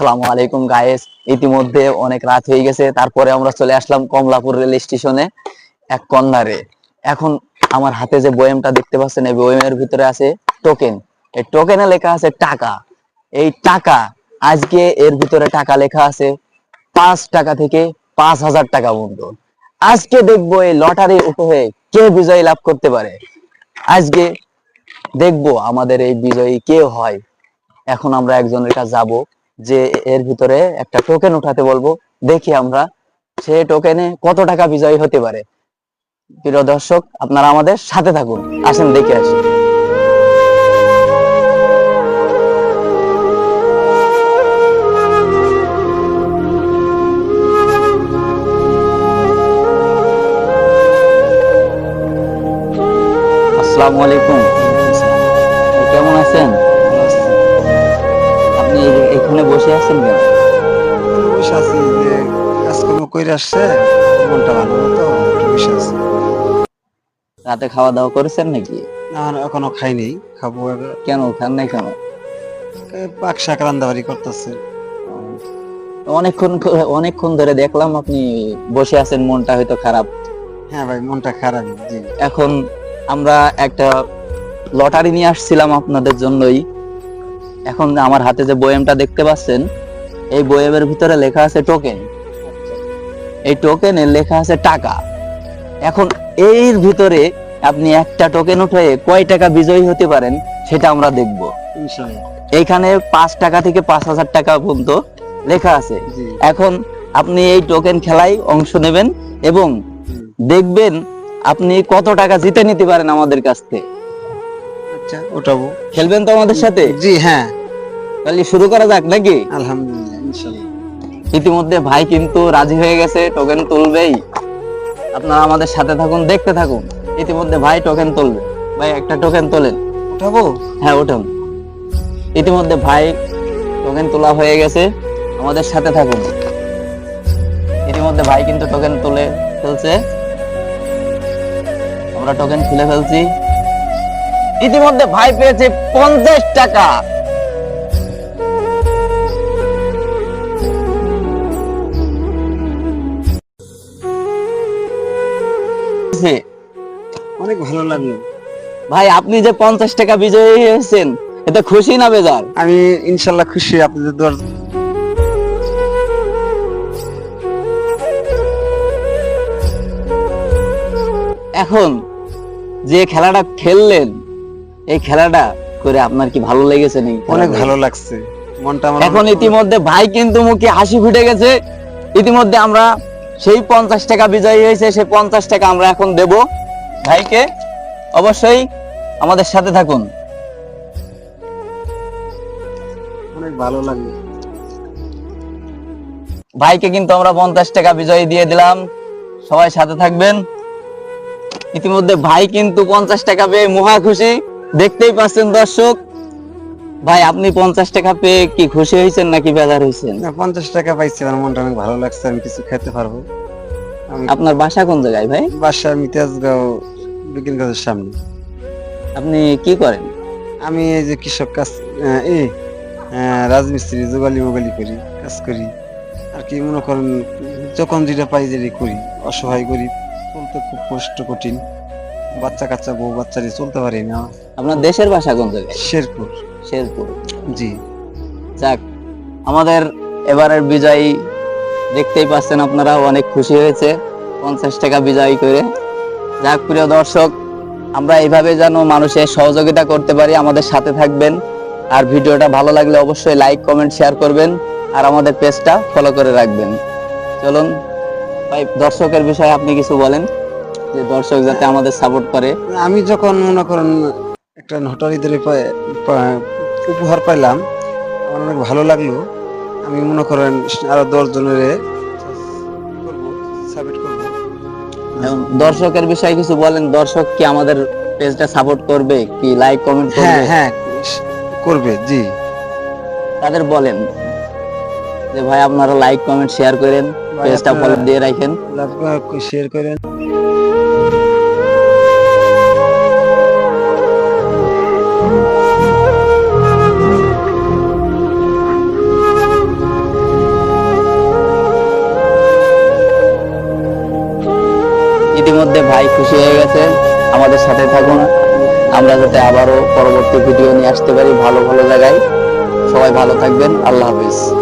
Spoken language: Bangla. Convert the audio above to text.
আসসালামু আলাইকুম গায়েস ইতিমধ্যে অনেক রাত হয়ে গেছে। তারপরে আমরা চলে আসলাম কমলাপুর রেল স্টেশনে, এক কর্নারে এখন আমার হাতে যে বয়ামটা দেখতে পাচ্ছেন, এই বয়ামের ভিতরে আছে টোকেন এই টোকেনে লেখা আছে টাকা। এই টাকা, আজকে এর ভিতরে টাকা লেখা আছে পাঁচ টাকা থেকে পাঁচ হাজার টাকা পর্যন্ত। আজকে দেখব এই লটারি হয়ে কে বিজয় লাভ করতে পারে। আজকে দেখব আমাদের এই বিজয়ী কে হয়। এখন আমরা একজনের কাছে যাব। যে এর ভিতরে একটা টোকেন উঠাতে বলব। দেখি আমরা সে টোকেনে কত টাকা বিজয়ী হতে পারে। প্রিয় দর্শক, আপনারা আমাদের সাথে থাকুন। আসেন, দেখে আসি। আসসালামু আলাইকুম। কেমন আছেন? এখানে বসে আছেন কেন? বসে আছি যে কাজকর্ম করে আসছে মনটা ভালো তো বসে আছি। রাতে খাওয়া দাওয়া করেছেন নাকি? না এখনও খাইনি খাব কেন খান নাই কেন? পাক শাক রান্দাবাড়ি করতেছে। অনেকক্ষণ অনেকক্ষণ ধরে দেখলাম আপনি বসে আছেন মনটা হয়তো খারাপ। হ্যাঁ ভাই মনটা খারাপ এখন আমরা একটা লটারি নিয়ে আসছিলাম আপনাদের জন্যই। এখন আমার হাতে যে বয়েমটা দেখতে পাচ্ছেন এই বয়েমের ভিতরে লেখা আছে টোকেন এই টোকেনে লেখা আছে টাকা। এখন এর ভিতরে আপনি একটা টোকেন উঠে কয় টাকা বিজয়ী হতে পারেন সেটা আমরা দেখব। ইনশাআল্লাহ। এইখানে পাঁচ টাকা থেকে পাঁচ হাজার টাকা পর্যন্ত লেখা আছে। এখন আপনি এই টোকেন খেলায় অংশ নেবেন এবং দেখবেন আপনি কত টাকা জিতে নিতে পারেন আমাদের কাছ থেকে। আচ্ছা। ওঠাবো খেলবেন তো আমাদের সাথে? জি হ্যাঁ। তাহলে শুরু করা যাক নাকি? আলহামদুলিল্লাহ ইনশাআল্লাহ। ইতিমধ্যে ভাই কিন্তু রাজি হয়ে গেছে টোকেন তুলবেই। আপনারা আমাদের সাথে থাকুন দেখতে থাকুন। ইতিমধ্যে ভাই টোকেন তুলবে। ভাই একটা টোকেন তোলেন। উঠাবো হ্যাঁ উঠুন ইতিমধ্যে ভাই টোকেন তোলা হয়ে গেছে আমাদের সাথে থাকুন। ইতিমধ্যে ভাই কিন্তু টোকেন তুলে ফেলছে। আমরা টোকেন খুলে ফেলছি। ইতিমধ্যে ভাই পেয়েছে পঞ্চাশ টাকা। অনেক ভালো লাগল। ভাই আপনি যে পঞ্চাশ টাকা বিজয়ী হয়েছেন এটা খুশি না বেজার? আমি ইনশাআল্লাহ খুশি আপনাদের দোয়ার এখন যে খেলাটা খেললেন এই খেলাটা করে আপনার কি ভালো লেগেছে নাকি? অনেক ভালো লাগছে। মনটা আমার এখন ইতিমধ্যে ভাই কিন্তু মুখে হাসি ফুটে গেছে। ইতিমধ্যে আমরা সেই পঞ্চাশ টাকা বিজয়ী হয়েছে সেই পঞ্চাশ টাকা আমরা এখন দেব ভাইকে। অবশ্যই আমাদের সাথে থাকুন। অনেক ভালো লাগল। ভাইকে কিন্তু আমরা পঞ্চাশ টাকা বিজয়ী দিয়ে দিলাম। সবাই সাথে থাকবেন। ইতিমধ্যে ভাই কিন্তু পঞ্চাশ টাকা পেয়ে মহা খুশি। দেখতেই পাচ্ছেন দর্শক। ভাই আপনি পঞ্চাশ টাকা পেয়ে কি খুশি হয়েছেন নাকি বেজার হয়েছেন? না পঞ্চাশ টাকা পাইছি আমার মনটা অনেক ভালো লাগছে আমি কিছু খেতে পারব। আপনার বাসা কোন জায়গায় ভাই? বাসা মিতাজগাঁও বিজ্ঞান কাজের সামনে। আপনি কি করেন? আমি এই যে কৃষক কাজ এই রাজমিস্ত্রি যোগালি মোগালি করি কাজ করি। আর কি মনে করেন যখন যেটা পাই যেটা করি। অসহায় গরিব চলতে খুব কষ্ট কঠিন। বাচ্চা কাচ্চা বউ বাচ্চারে চলতে পারি না। আপনার দেশের বাসা কোন জায়গায়? শেরপুর। শেরপুর। জি। যাক আমাদের এবারের বিজয়ী দেখতেই পাচ্ছেন আপনারা অনেক খুশি হয়েছে। পঞ্চাশ টাকা বিজয়ী করে। যাক প্রিয় দর্শক আমরা এইভাবে যেন মানুষের সহযোগিতা করতে পারি আমাদের সাথে থাকবেন। আর ভিডিওটা ভালো লাগলে অবশ্যই লাইক কমেন্ট শেয়ার করবেন। আর আমাদের পেজটা ফলো করে রাখবেন। চলুন ভাই দর্শকের বিষয়ে আপনি কিছু বলেন। যে দর্শক যাতে আমাদের সাপোর্ট করে। আমি যখন মনে করেন একটা নটারিদের উপহার পাইলাম আমার অনেক ভালো লাগল। আমি মনে করেন আরও দশ জনের সাবমিট করব। দর্শকের বিষয়ে কিছু বলেন দর্শক কি আমাদের পেজটা সাপোর্ট করবে কি লাইক কমেন্ট হ্যাঁ করবে? হ্যাঁ করবে জি। তাদের বলেন যে ভাই আপনারা লাইক কমেন্ট শেয়ার করেন পেজটা ফলো দিয়ে রাখেন। শেয়ার করেন। মধ্যে ভাই খুশি হয়ে গেছে। আমাদের সাথে থাকুন। আমরা যাতে আবারও পরবর্তী ভিডিও নিয়ে আসতে পারি ভালো ভালো জায়গায়। সবাই ভালো থাকবেন। আল্লাহ হাফিজ।